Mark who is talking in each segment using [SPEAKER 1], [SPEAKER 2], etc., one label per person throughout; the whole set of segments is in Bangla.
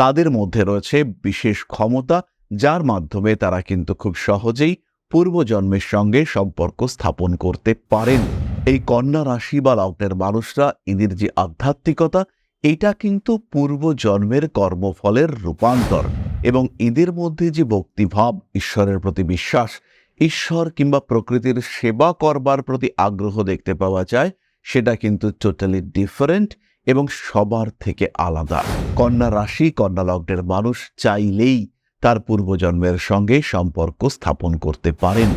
[SPEAKER 1] তাদের মধ্যে রয়েছে বিশেষ ক্ষমতা, যার মাধ্যমে তারা কিন্তু খুব সহজেই পূর্বজন্মের সঙ্গে সম্পর্ক স্থাপন করতে পারেন। এই কন্যা রাশি বা লগ্নের মানুষরা এদের যে আধ্যাত্মিকতা, এটা কিন্তু পূর্বজন্মের কর্মফলের রূপান্তর এবং এদের মধ্যে যে ভক্তিভাব, ঈশ্বরের প্রতি বিশ্বাস, ঈশ্বর কিংবা প্রকৃতির সেবা করবার প্রতি আগ্রহ দেখতে পাওয়া যায়, সেটা কিন্তু টোটালি ডিফারেন্ট এবং সবার থেকে আলাদা। কন্যা রাশি, কন্যা লগ্নের মানুষ চাইলেই তার পূর্বজন্মের সঙ্গে সম্পর্ক স্থাপন করতে পারেন।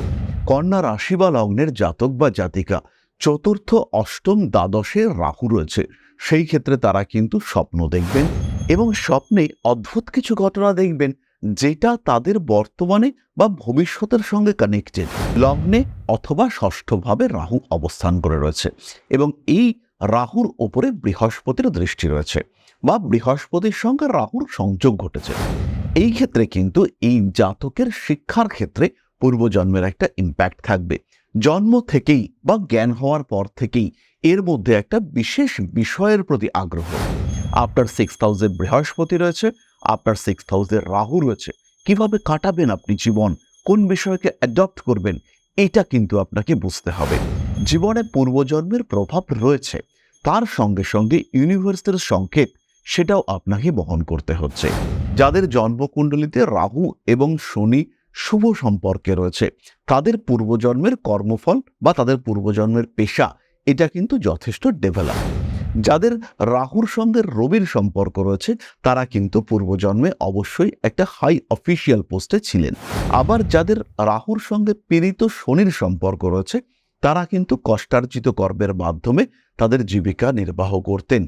[SPEAKER 1] কন্যা রাশি বা লগ্নের জাতক বা জাতিকা চতুর্থ, অষ্টম, দ্বাদশে রাহু রয়েছে। সেই ক্ষেত্রে তারা কিন্তু স্বপ্ন দেখবেন এবং স্বপ্নে অদ্ভুত কিছু ঘটনা দেখবেন যেটা তাদের বর্তমানে বা ভবিষ্যতের সঙ্গে কানেক্টেড লগ্নে অথবা ষষ্ঠভাবে রাহু অবস্থান করে রয়েছে এবং এই রাহুর ওপরে বৃহস্পতির দৃষ্টি রয়েছে বা বৃহস্পতির সঙ্গে রাহুর সংযোগ ঘটেছে। এই ক্ষেত্রে কিন্তু এই জাতকের শিক্ষার ক্ষেত্রে পূর্বজন্মের একটা ইম্প্যাক্ট থাকবে। জন্ম থেকেই বা জ্ঞান হওয়ার পর থেকেই এর মধ্যে একটা বিশেষ বিষয়ের প্রতি আগ্রহ। আপনার সিক্স হাউসে বৃহস্পতি রয়েছে আপনার সিক্স হাউসে রাহু রয়েছে, কীভাবে কাটাবেন আপনি জীবন, কোন বিষয়কে অ্যাডপ্ট করবেন, এটা কিন্তু আপনাকে বুঝতে হবে। জীবনে পূর্বজন্মের প্রভাব রয়েছে। তার সঙ্গে সঙ্গে ইউনিভার্সের সংকেত সেটাও আপনাকে বহন করতে হচ্ছে। যাদের জন্মকুণ্ডলিতে রাহু এবং শনি শুভ সম্পর্কে রয়েছে, তাদের পূর্বজন্মের কর্মফল বা তাদের পূর্বজন্মের পেশা, এটা কিন্তু যথেষ্ট ডেভেলপ যাদের রাহুর সঙ্গে রবির সম্পর্ক রয়েছে, তারা কিন্তু পূর্বজন্মে অবশ্যই একটা হাই অফিসিয়াল পোস্টে ছিলেন। আবার যাদের রাহুর সঙ্গে পীড়িত শনির সম্পর্ক রয়েছে, তারা কিন্তু কষ্টার্জিত কর্মের মাধ্যমে তাদের জীবিকা নির্বাহ করতেন।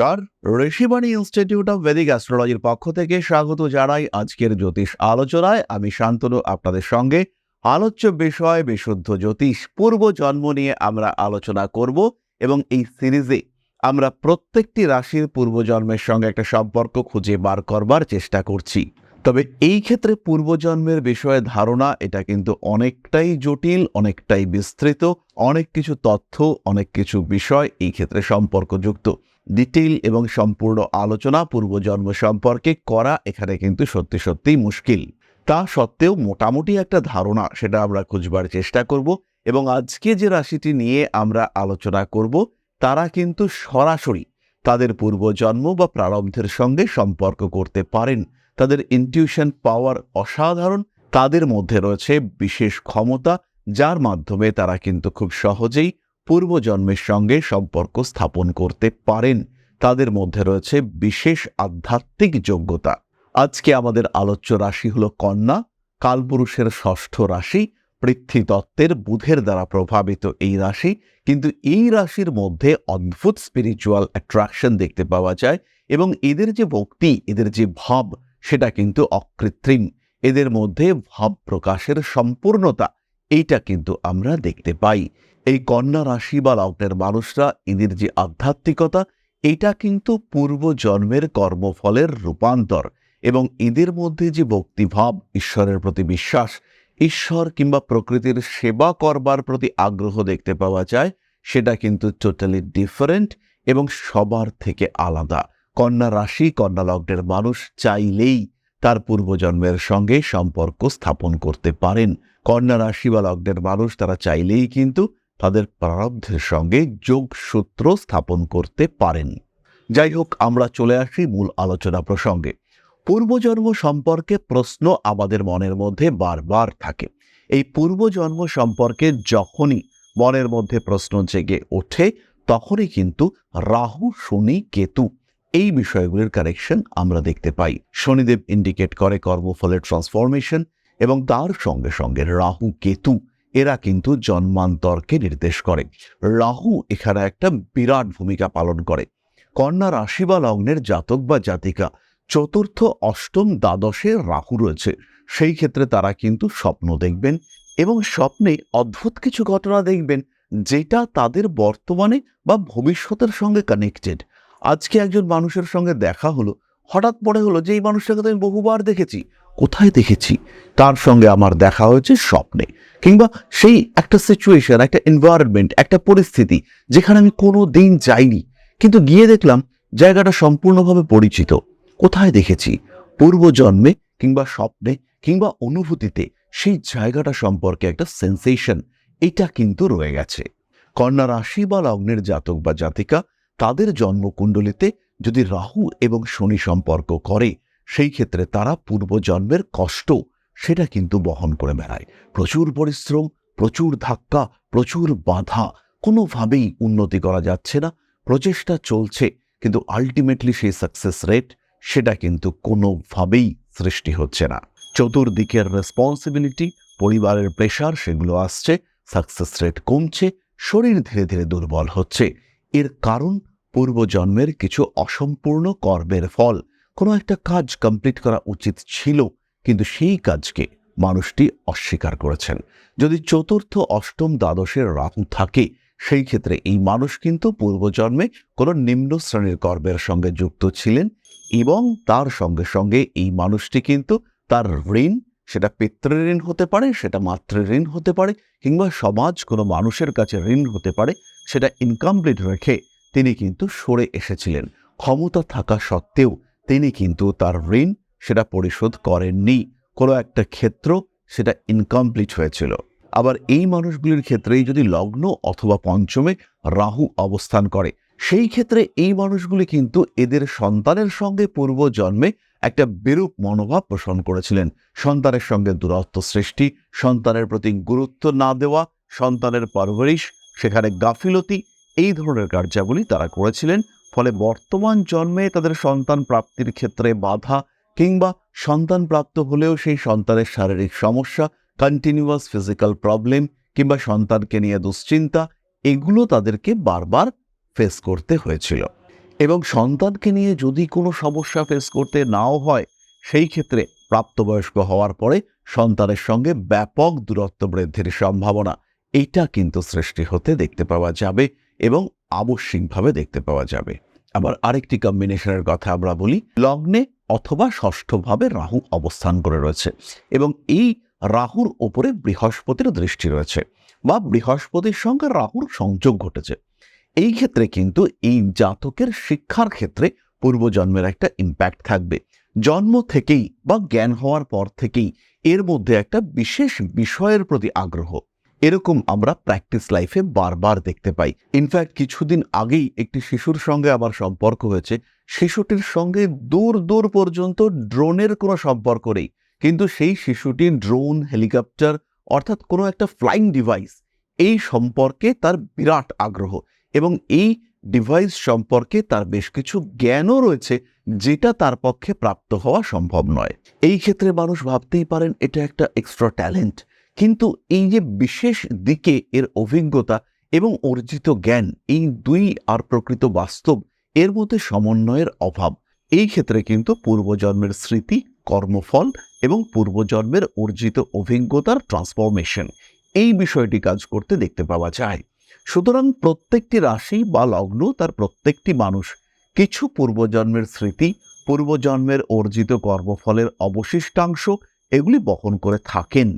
[SPEAKER 1] নমস্কার। ঋষিবাণী ইনস্টিটিউট অফ ভেদিক অ্যাস্ট্রোলজির পক্ষ থেকে স্বাগত জানাই আজকের জ্যোতিষ আলোচনায়। আমি শান্তনু, আপনাদের সঙ্গে। আলোচ্য বিষয়, বিশুদ্ধ জ্যোতিষ, পূর্ব জন্ম নিয়ে আমরা আলোচনা করব এবং এই সিরিজে আমরা প্রত্যেকটি রাশির পূর্বজন্মের সঙ্গে একটা সম্পর্ক খুঁজে বার করবার চেষ্টা করছি। তবে এই ক্ষেত্রে পূর্বজন্মের বিষয়ে ধারণা, এটা কিন্তু অনেকটাই জটিল, অনেকটাই বিস্তৃত, অনেক কিছু তথ্য, অনেক কিছু বিষয় এই ক্ষেত্রে সম্পর্কযুক্ত। ডিটেইল এবং সম্পূর্ণ আলোচনা পূর্বজন্ম সম্পর্কে করা এখানে কিন্তু সত্যি সত্যিই মুশকিল। তা সত্ত্বেও মোটামুটি একটা ধারণা সেটা আমরা খুঁজবার চেষ্টা করব এবং আজকে যে রাশিটি নিয়ে আমরা আলোচনা করব, তারা কিন্তু সরাসরি তাদের পূর্বজন্ম বা প্রারব্ধের সঙ্গে সম্পর্ক করতে পারেন। তাদের ইনটিউশন পাওয়ার অসাধারণ, তাদের মধ্যে রয়েছে বিশেষ ক্ষমতা, যার মাধ্যমে তারা কিন্তু খুব সহজেই পূর্বজন্মের সঙ্গে সম্পর্ক স্থাপন করতে পারেন। তাদের মধ্যে রয়েছে বিশেষ আধ্যাত্মিক যোগ্যতা। আজকে আমাদের আলোচ্য রাশি হল কন্যা। কালপুরুষের ষষ্ঠ রাশি পৃথ্বীতত্ত্বের বুধের দ্বারা প্রভাবিত এই রাশি। কিন্তু এই রাশির মধ্যে অদ্ভুত স্পিরিচুয়াল অ্যাট্রাকশন দেখতে পাওয়া যায় এবং এদের যে ভক্তি, এদের যে ভাব, সেটা কিন্তু অকৃত্রিম। এদের মধ্যে ভাব প্রকাশের সম্পূর্ণতা, এইটা কিন্তু আমরা দেখতে পাই। এই কন্যা রাশি বা লগ্নের মানুষরা এদের যে আধ্যাত্মিকতা, এটা কিন্তু পূর্বজন্মের কর্মফলের রূপান্তর এবং এদের মধ্যে যে ভক্তিভাব, ঈশ্বরের প্রতি বিশ্বাস, ঈশ্বর কিংবা প্রকৃতির সেবা করবার প্রতি আগ্রহ দেখতে পাওয়া যায়, সেটা কিন্তু টোটালি ডিফারেন্ট এবং সবার থেকে আলাদা। কন্যা রাশি, কন্যা লগ্নের মানুষ চাইলেই তার পূর্বজন্মের সঙ্গে সম্পর্ক স্থাপন করতে পারেন। কন্যা রাশি বা লগ্নের মানুষ তারা চাইলেই কিন্তু তাদের প্রারব্ধের সঙ্গে যোগসূত্র স্থাপন করতে পারেন। যাই হোক, আমরা চলে আসি মূল আলোচনা প্রসঙ্গে। পূর্বজন্ম সম্পর্কে প্রশ্ন আমাদের মনের মধ্যে বারবার থাকে। এই পূর্বজন্ম সম্পর্কে যখনই মনের মধ্যে প্রশ্ন জেগে ওঠে, তখনই কিন্তু রাহু, শনি, কেতু এই বিষয়গুলির কারেকশন আমরা দেখতে পাই। শনিদেব ইন্ডিকেট করে কর্মফলের ট্রান্সফরমেশন এবং তার সঙ্গে সঙ্গে রাহু, কেতু এরা কিন্তু জন্মান্তরকে নির্দেশ করে। রাহু এখানে একটা বিরাট ভূমিকা পালন করে। কন্যা রাশি বা লগ্নের জাতক বা জাতিকা, চতুর্থ, অষ্টম, দ্বাদশে রাহু রয়েছে। সেই ক্ষেত্রে তারা কিন্তু স্বপ্ন দেখবেন এবং স্বপ্নে অদ্ভুত কিছু ঘটনা দেখবেন যেটা তাদের বর্তমানে বা ভবিষ্যতের সঙ্গে কানেক্টেড আজকে একজন মানুষের সঙ্গে দেখা হলো, হঠাৎ পরে হলো যে এই মানুষটাকে তো আমি বহুবার দেখেছি। কোথায় দেখেছি? তার সঙ্গে আমার দেখা হয়েছে স্বপ্নে। কিংবা সেই একটা সিচুয়েশন একটা এনভায়রনমেন্ট একটা পরিস্থিতি যেখানে আমি কোনো দিন যাইনি। কিন্তু গিয়ে দেখলাম জায়গাটা সম্পূর্ণভাবে পরিচিত। কোথায় দেখেছি? পূর্বজন্মে কিংবা স্বপ্নে কিংবা অনুভূতিতে সেই জায়গাটা সম্পর্কে একটা সেন্সেশন এটা কিন্তু রয়ে গেছে। কন্যা রাশি বা লগ্নের জাতক বা জাতিকা, তাদের জন্মকুণ্ডলিতে যদি রাহু এবং শনি সম্পর্ক করে সেই ক্ষেত্রে তারা পূর্বজন্মের কষ্ট সেটা কিন্তু বহন করে বেড়ায়। প্রচুর পরিশ্রম, প্রচুর ধাক্কা, প্রচুর বাধা কোনোভাবেই উন্নতি করা যাচ্ছে না। প্রচেষ্টা চলছে, কিন্তু আলটিমেটলি সেই সাকসেস রেট সেটা কিন্তু কোনোভাবেই সৃষ্টি হচ্ছে না। চতুর্দিকের রেসপন্সিবিলিটি পরিবারের প্রেশার সেগুলো আসছে সাকসেস রেট কমছে, শরীর ধীরে ধীরে দুর্বল হচ্ছে। এর কারণ পূর্বজন্মের কিছু অসম্পূর্ণ কর্মের ফল কোনো একটা কাজ কমপ্লিট করা উচিত ছিল, কিন্তু সেই কাজকে মানুষটি অস্বীকার করেছেন। যদি চতুর্থ, অষ্টম দ্বাদশের রাহু থাকে, সেই ক্ষেত্রে এই মানুষ কিন্তু পূর্বজন্মে কোনো নিম্ন শ্রেণির কর্মের সঙ্গে যুক্ত ছিলেন এবং তার সঙ্গে সঙ্গে এই মানুষটি কিন্তু তার ঋণ, সেটা পিতৃঋণ হতে পারে, সেটা মাতৃঋণ হতে পারে, কিংবা সমাজ কোনো মানুষের কাছে ঋণ হতে পারে, সেটা ইনকমপ্লিট রেখে তিনি কিন্তু সরে এসেছিলেন। ক্ষমতা থাকা সত্ত্বেও তিনি কিন্তু তার ঋণ সেটা পরিশোধ করেননি। কোনো একটা ক্ষেত্র সেটা ইনকমপ্লিট হয়েছিল। আবার এই মানুষগুলির ক্ষেত্রেই যদি লগ্ন অথবা পঞ্চমে রাহু অবস্থান করে, সেই ক্ষেত্রে এই মানুষগুলি কিন্তু এদের সন্তানের সঙ্গে পূর্বজন্মে একটা বিরূপ মনোভাব পোষণ করেছিলেন। সন্তানের সঙ্গে দূরত্ব সৃষ্টি, সন্তানের প্রতি গুরুত্ব না দেওয়া, সন্তানের পরবরিশ, সেখানে গাফিলতি, এই ধরনের কার্যাবলী তারা করেছিলেন। ফলে বর্তমান জন্মে তাদের সন্তান প্রাপ্তির ক্ষেত্রে বাধা কিংবা সন্তান প্রাপ্ত হলেও সেই সন্তানের শারীরিক সমস্যা কন্টিনিউয়াস ফিজিক্যাল প্রবলেম কিংবা সন্তানকে নিয়ে দুশ্চিন্তা, এগুলো তাদেরকে বারবার ফেস করতে হয়েছিল। এবং সন্তানকে নিয়ে যদি কোনো সমস্যা ফেস করতে নাও হয়, সেই ক্ষেত্রে প্রাপ্তবয়স্ক হওয়ার পরে সন্তানের সঙ্গে ব্যাপক দূরত্ব বৃদ্ধির সম্ভাবনা এইটা কিন্তু সৃষ্টি হতে দেখতে পাওয়া যাবে। এবং আবশ্যিকভাবে দেখতে পাওয়া যাবে। আবার আরেকটি কম্বিনেশনের কথা আমরা বলি, লগ্নে অথবা ষষ্ঠভাবে রাহু অবস্থান করে রয়েছে এবং এই রাহুর ওপরে বৃহস্পতির দৃষ্টি রয়েছে বা বৃহস্পতির সঙ্গে রাহুর সংযোগ ঘটেছে। এই ক্ষেত্রে কিন্তু এই জাতকের শিক্ষার ক্ষেত্রে পূর্বজন্মের একটা ইম্প্যাক্ট থাকবে। জন্ম থেকেই বা জ্ঞান হওয়ার পর থেকেই এর মধ্যে একটা বিশেষ বিষয়ের প্রতি আগ্রহ এরকম আমরা প্র্যাকটিস লাইফে বারবার দেখতে পাই। ইনফ্যাক্ট কিছুদিন আগেই একটি শিশুর সঙ্গে আমার সম্পর্ক হয়েছে। শিশুটির সঙ্গে দূর দূর পর্যন্ত ড্রোনের কোনো সম্পর্ক নেই। কিন্তু সেই শিশুটি ড্রোন, হেলিকপ্টার অর্থাৎ কোনো একটা ফ্লাইং ডিভাইস এই সম্পর্কে তার বিরাট আগ্রহ এবং এই ডিভাইস সম্পর্কে তার বেশ কিছু জ্ঞানও রয়েছে যেটা তার পক্ষে প্রাপ্ত হওয়া সম্ভব নয়। এই ক্ষেত্রে মানুষ ভাবতেই পারেন, এটা একটা এক্সট্রা ট্যালেন্ট কিন্তু এই যে বিশেষ দিকে এর অভিজ্ঞতা এবং অর্জিত জ্ঞান, এই দুই আর প্রকৃত বাস্তব, এর মধ্যে সমন্বয়ের অভাব। এই ক্ষেত্রে কিন্তু পূর্বজন্মের স্মৃতি, কর্মফল এবং পূর্বজন্মের অর্জিত অভিজ্ঞতার ট্রান্সফরমেশন এই বিষয়টি কাজ করতে দেখতে পাওয়া যায়। সুতরাং প্রত্যেকটি রাশি বা লগ্ন তার প্রত্যেকটি মানুষ, কিছু পূর্বজন্মের স্মৃতি, পূর্বজন্মের অর্জিত কর্মফলের অবশিষ্টাংশ এগুলি বহন করে থাকেন।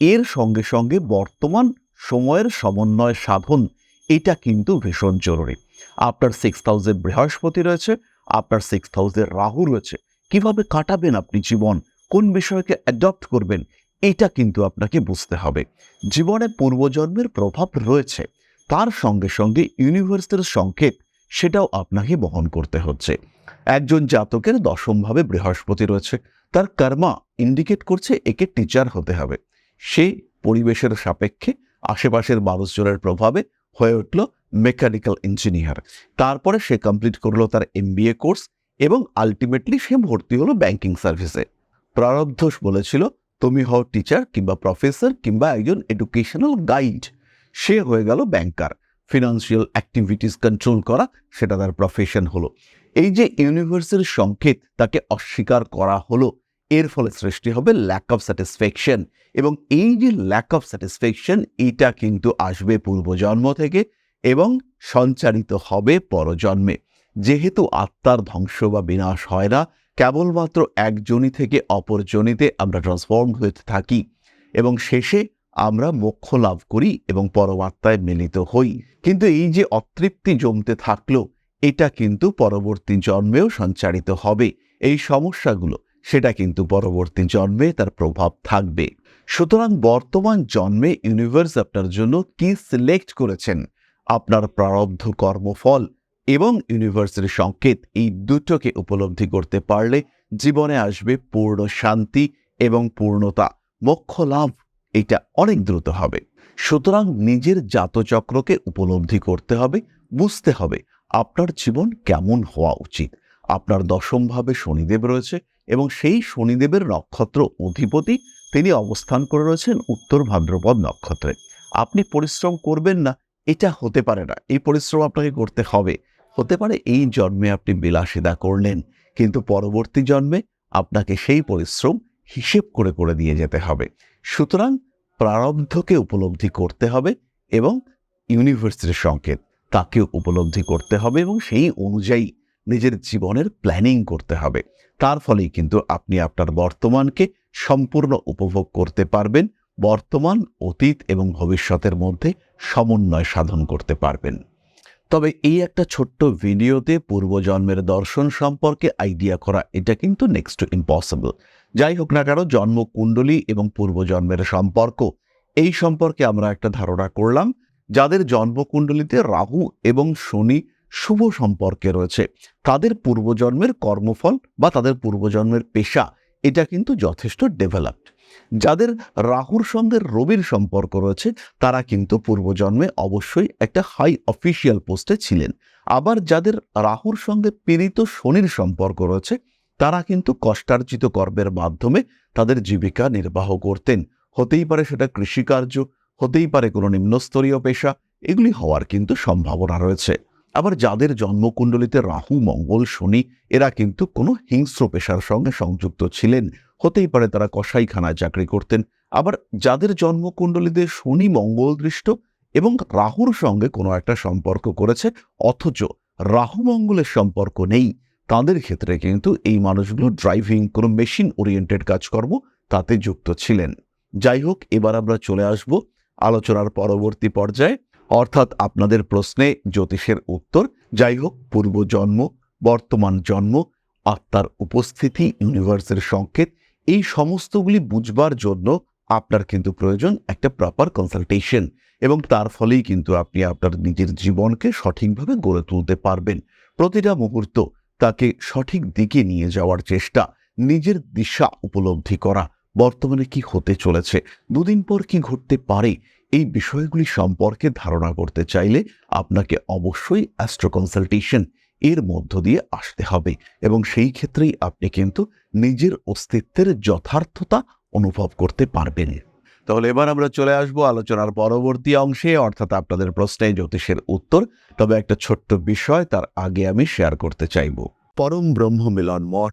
[SPEAKER 1] এর সঙ্গে সঙ্গে বর্তমান সময়ের সমন্বয় সাধন, এটা কিন্তু ভীষণ জরুরি। আপনার সিক্স হাউসে বৃহস্পতি রয়েছে, আপনার সিক্স হাউসে রাহু রয়েছে। কীভাবে কাটাবেন আপনি জীবন, কোন বিষয়কে অ্যাডপ্ট করবেন, এটা কিন্তু আপনাকে বুঝতে হবে। জীবনে পূর্বজন্মের প্রভাব রয়েছে, তার সঙ্গে সঙ্গে ইউনিভার্সের সংকেত, সেটাও আপনাকে বহন করতে হচ্ছে। একজন জাতকের দশমভাবে বৃহস্পতি রয়েছে, তার কর্মা ইন্ডিকেট করছে, একে টিচার হতে হবে। সে পরিবেশের সাপেক্ষে আশেপাশের মানুষজনের প্রভাবে হয়ে উঠল মেকানিক্যাল ইঞ্জিনিয়ার। তারপরে সে কমপ্লিট করল তার এমবিএ কোর্স এবং আলটিমেটলি সে ভর্তি হলো ব্যাংকিং সার্ভিসে। প্রারব্ধ বলেছিল, তুমি হও টিচার কিংবা প্রফেসর কিংবা একজন এডুকেশনাল গাইড। সে হয়ে গেল ব্যাংকার। ফিনান্সিয়াল অ্যাক্টিভিটিস কন্ট্রোল করা, সেটা তার প্রফেশন হলো। এই যে ইউনিভার্সের সংকেত তাকে অস্বীকার করা হলো এর ফলে সৃষ্টি হবে ল্যাক অফ স্যাটিসফ্যাকশন এবং এই যে ল্যাক অফ স্যাটিসফ্যাকশন এটা কিন্তু আসবে পূর্বজন্ম থেকে এবং সঞ্চারিত হবে পরজন্মে। যেহেতু আত্মার ধ্বংস বা বিনাশ হয় না, কেবলমাত্র এক জনি থেকে অপর জনিতে আমরা ট্রান্সফর্ম হতে থাকি এবং শেষে আমরা মোক্ষ লাভ করি এবং পরমাত্মায় মিলিত হই। কিন্তু এই যে অতৃপ্তি জমতে থাকল, এটা কিন্তু পরবর্তী জন্মেও সঞ্চারিত হবে। এই সমস্যাগুলো সেটা কিন্তু পরবর্তী জন্মে তার প্রভাব থাকবে। সুতরাং বর্তমান জন্মে ইউনিভার্স আপনার জন্য কি সিলেক্ট করেছেন? আপনার প্রারব্ধ কর্মফল এবং ইউনিভার্সের সংকেত এই দুটোকে উপলব্ধি করতে পারলে জীবনে আসবে পূর্ণ শান্তি এবং পূর্ণতা, মোক্ষ লাভ, এটা অনেক দ্রুত হবে। সুতরাং নিজের জাতচক্রকে উপলব্ধি করতে হবে, বুঝতে হবে আপনার জীবন কেমন হওয়া উচিত। আপনার দশমভাবে শনিদেব রয়েছে এবং সেই শনিদেবের নক্ষত্র অধিপতি তিনি অবস্থান করে রয়েছেন উত্তর ভাদ্রপদ নক্ষত্রে। আপনি পরিশ্রম করবেন না, এটা হতে পারে না। এই পরিশ্রম আপনাকে করতে হবে। হতে পারে এই জন্মে আপনি বিলাসিতা করলেন, কিন্তু পরবর্তী জন্মে আপনাকে সেই পরিশ্রম হিসেব করে করে দিয়ে যেতে হবে। সুতরাং প্রারব্ধকে উপলব্ধি করতে হবে এবং ইউনিভার্সিটির সংকেত তাকেও উপলব্ধি করতে হবে এবং সেই অনুযায়ী নিজের জীবনের প্ল্যানিং করতে হবে। তার ফলেই কিন্তু আপনি আপনার বর্তমানকে সম্পূর্ণ উপভোগ করতে পারবেন, বর্তমান, অতীত এবং ভবিষ্যতের মধ্যে সমন্বয় সাধন করতে পারবেন। তবে এই একটা ছোট্ট ভিডিওতে পূর্বজন্মের দর্শন সম্পর্কে আইডিয়া করা, এটা কিন্তু নেক্সট ইম্পসিবল যাই হোক না কেন, জন্মকুণ্ডলী এবং পূর্বজন্মের সম্পর্ক, এই সম্পর্কে আমরা একটা ধারণা করলাম। যাদের জন্মকুণ্ডলিতে রাহু এবং শনি শুভ সম্পর্কে রয়েছে। তাদের পূর্বজন্মের কর্মফল বা তাদের পূর্বজন্মের পেশা, এটা কিন্তু যথেষ্ট ডেভেলপড যাদের রাহুর সঙ্গে রবির সম্পর্ক রয়েছে, তারা কিন্তু পূর্বজন্মে অবশ্যই একটা হাই অফিসিয়াল পোস্টে ছিলেন। আবার যাদের রাহুর সঙ্গে পীড়িত শনির সম্পর্ক রয়েছে, তারা কিন্তু কষ্টার্জিত কর্মের মাধ্যমে তাদের জীবিকা নির্বাহ করতেন। হতেই পারে সেটা কৃষিকার্য, হতেই পারে কোনো নিম্নস্তরীয় পেশা, এগুলি হওয়ার কিন্তু সম্ভাবনা রয়েছে। আবার যাদের জন্মকুণ্ডলিতে রাহু, মঙ্গল, শনি, এরা কিন্তু কোনো হিংস্র পেশার সঙ্গে সংযুক্ত ছিলেন। হতেই পারে তারা কসাইখানায় চাকরি করতেন। আবার যাদের জন্মকুণ্ডলিতে শনি, মঙ্গল দৃষ্ট এবং রাহুর সঙ্গে কোনো একটা সম্পর্ক করেছে, অথচ রাহু, মঙ্গলের সম্পর্ক নেই, তাদের ক্ষেত্রে কিন্তু এই মানুষগুলো ড্রাইভিং কোনো মেশিন ওরিয়েন্টেড কাজকর্ম তাতে যুক্ত ছিলেন। যাই হোক, এবার আমরা চলে আসব আলোচনার পরবর্তী পর্যায়ে। অর্থাৎ আপনাদের প্রশ্নে জ্যোতিষের উত্তর। যাই হোক, পূর্বজন্ম, বর্তমান জন্ম, আত্মার উপস্থিতি, ইউনিভার্সের সংকেত, এই সমস্তগুলি বুঝবার জন্য আপনার কিন্তু প্রয়োজন একটা প্রপার কনসালটেশন এবং তার ফলেই কিন্তু আপনি আপনার নিজের জীবনকে সঠিকভাবে গড়ে তুলতে পারবেন। প্রতিটা মুহূর্ত তাকে সঠিক দিকে নিয়ে যাওয়ার চেষ্টা, নিজের দিশা উপলব্ধি করা, বর্তমানে কি হতে চলেছে, দুদিন পর কি ঘটতে পারে এই বিষয়গুলি সম্পর্কে ধারণা করতে চাইলে আপনাকে অবশ্যই অ্যাস্ট্রো কনসালটেশন এর মধ্য দিয়ে আসতে হবে এবং সেই ক্ষেত্রেই আপনি কিন্তু নিজের অস্তিত্বের যথার্থতা অনুভব করতে পারবেন। তাহলে এবার আমরা চলে আসব আলোচনার পরবর্তী অংশে, অর্থাৎ আপনাদের প্রশ্নে জ্যোতিষের উত্তর। তবে একটা ছোট্ট বিষয় তার আগে আমি শেয়ার করতে চাইব।
[SPEAKER 2] পরম ব্রহ্ম মিলন মঠ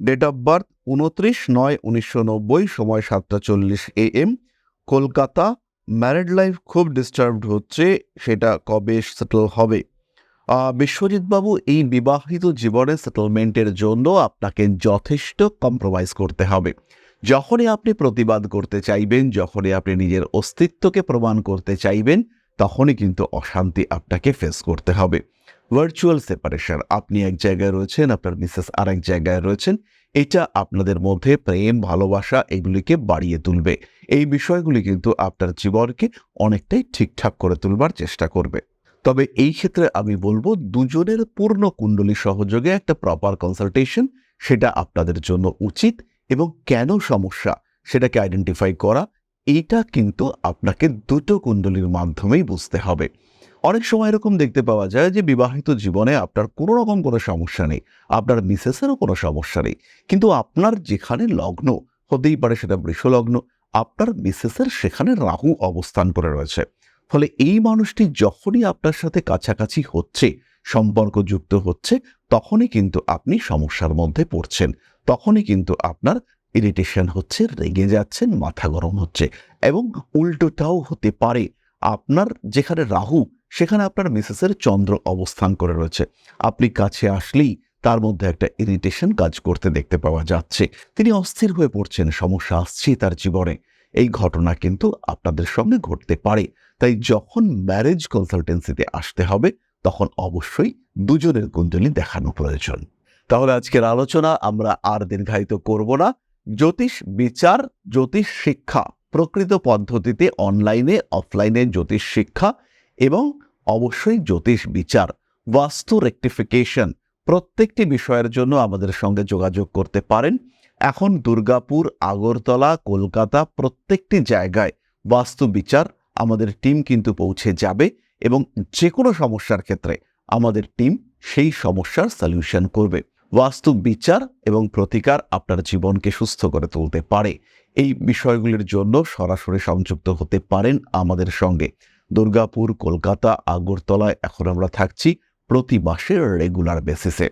[SPEAKER 1] Date of birth উনত্রিশ নয় উনিশশো নব্বই, সময় সাতটা চল্লিশ A M Kolkata married life খুব ডিস্টার্বড হচ্ছে, সেটা কবে সেটেল হবে? বিশ্বজিৎবাবু, এই বিবাহিত জীবনে সেটেলমেন্টের জন্য আপনাকে যথেষ্ট কম্প্রোমাইজ করতে হবে। যখনই আপনি প্রতিবাদ করতে চাইবেন, যখনই আপনি নিজের অস্তিত্বকে প্রমাণ করতে চাইবেন, তখনই কিন্তু অশান্তি আপনাকে ফেস করতে হবে। ভার্চুয়াল সেপারেশন আপনি এক জায়গায় রয়েছেন, আপনার মিসেস আরেক জায়গায় রয়েছেন, এটা আপনাদের মধ্যে প্রেম, ভালোবাসা এগুলিকে বাড়িয়ে তুলবে। এই বিষয়গুলি কিন্তু আপনার জীবনকে অনেকটাই ঠিকঠাক করে তুলবার চেষ্টা করবে। তবে এই ক্ষেত্রে আমি বলব, দুজনের পূর্ণ কুণ্ডলী সহযোগে একটা প্রপার কনসালটেশন সেটা আপনাদের জন্য উচিত এবং কেন সমস্যা সেটাকে আইডেন্টিফাই করা, এটা কিন্তু আপনাকে দুটো কুণ্ডলীর মাধ্যমেই বুঝতে হবে। অনেক সময় এরকম দেখতে পাওয়া যায় যে বিবাহিত জীবনে আপনার কোনো রকম কোনো সমস্যা নেই, আপনার মিসেসেরও কোনো সমস্যা নেই। কিন্তু আপনার যেখানে লগ্ন, হতেই পারে সেটা বৃষ লগ্ন আপনার মিসেসের সেখানে রাহু অবস্থান করে রয়েছে। ফলে এই মানুষটি যখনই আপনার সাথে কাছাকাছি হচ্ছে সম্পর্ক যুক্ত হচ্ছে, তখনই কিন্তু আপনি সমস্যার মধ্যে পড়ছেন। তখনই কিন্তু আপনার ইরিটেশন হচ্ছে, রেগে যাচ্ছেন, মাথা গরম হচ্ছে এবং উল্টোটাও হতে পারে। আপনার যেখানে রাহু সেখানে আপনার মিসেসের চন্দ্র অবস্থান করে রয়েছে। আপনি কাছে আসলেই তার মধ্যে একটা ইরিটেশন কাজ করতে দেখতে পাওয়া যাচ্ছে। তিনি অস্থির হয়ে পড়ছেন, সমস্যা আসছে তার জীবনে। এই ঘটনা কিন্তু আপনাদের সঙ্গে ঘটতে পারে। তাই যখন ম্যারেজ কনসালটেন্সিতে আসতে হবে, তখন অবশ্যই দুজনের কুণ্ডলী দেখানো প্রয়োজন। তাহলে আজকের আলোচনা আমরা আর দীর্ঘায়িত করব না। জ্যোতিষ বিচার, জ্যোতিষ শিক্ষা প্রকৃত পদ্ধতিতে অনলাইনে অফলাইনে জ্যোতিষ শিক্ষা এবং অবশ্যই জ্যোতিষ বিচার, বাস্তু রেকটিফিকেশন প্রত্যেকটি বিষয়ের জন্য আমাদের সঙ্গে যোগাযোগ করতে পারেন। এখন দুর্গাপুর, আগরতলা, কলকাতা প্রত্যেকটি জায়গায় বাস্তু বিচার আমাদের টিম কিন্তু পৌঁছে যাবে এবং যে কোনো সমস্যার ক্ষেত্রে আমাদের টিম সেই সমস্যার সলিউশন করবে। বাস্তু বিচার এবং প্রতিকার আপনার জীবনকে সুস্থ করে তুলতে পারে। এই বিষয়গুলির জন্য সরাসরি সংযুক্ত হতে পারেন আমাদের সঙ্গে। দুর্গাপুর, কলকাতা, আগরতলায় এখন আমরা থাকছি প্রতি মাসের রেগুলার বেসিসে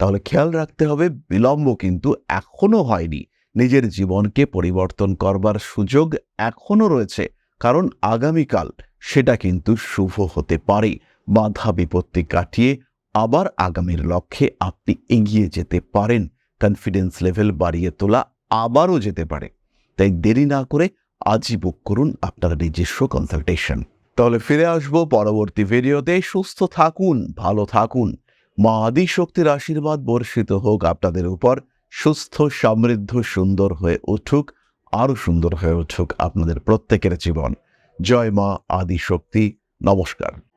[SPEAKER 1] তাহলে খেয়াল রাখতে হবে, বিলম্ব কিন্তু এখনও হয়নি। নিজের জীবনকে পরিবর্তন করবার সুযোগ এখনও রয়েছে, কারণ আগামীকাল সেটা কিন্তু শুভ হতে পারে। বাধা বিপত্তি কাটিয়ে আবার আগামীর লক্ষ্যে আপনি এগিয়ে যেতে পারেন। কনফিডেন্স লেভেল বাড়িয়ে তোলা আবারও যেতে পারে। তাই দেরি না করে আজই বুক করুন আপনার নিজস্ব কনসালটেশন তাহলে ফিরে আসব পরবর্তী ভিডিওতে। সুস্থ থাকুন, ভালো থাকুন। মা আদি শক্তির আশীর্বাদ বর্ষিত হোক আপনাদের উপর। সুস্থ, সমৃদ্ধ, সুন্দর হয়ে উঠুক, আরও সুন্দর হয়ে উঠুক আপনাদের প্রত্যেকের জীবন। জয় মা আদি শক্তি। নমস্কার।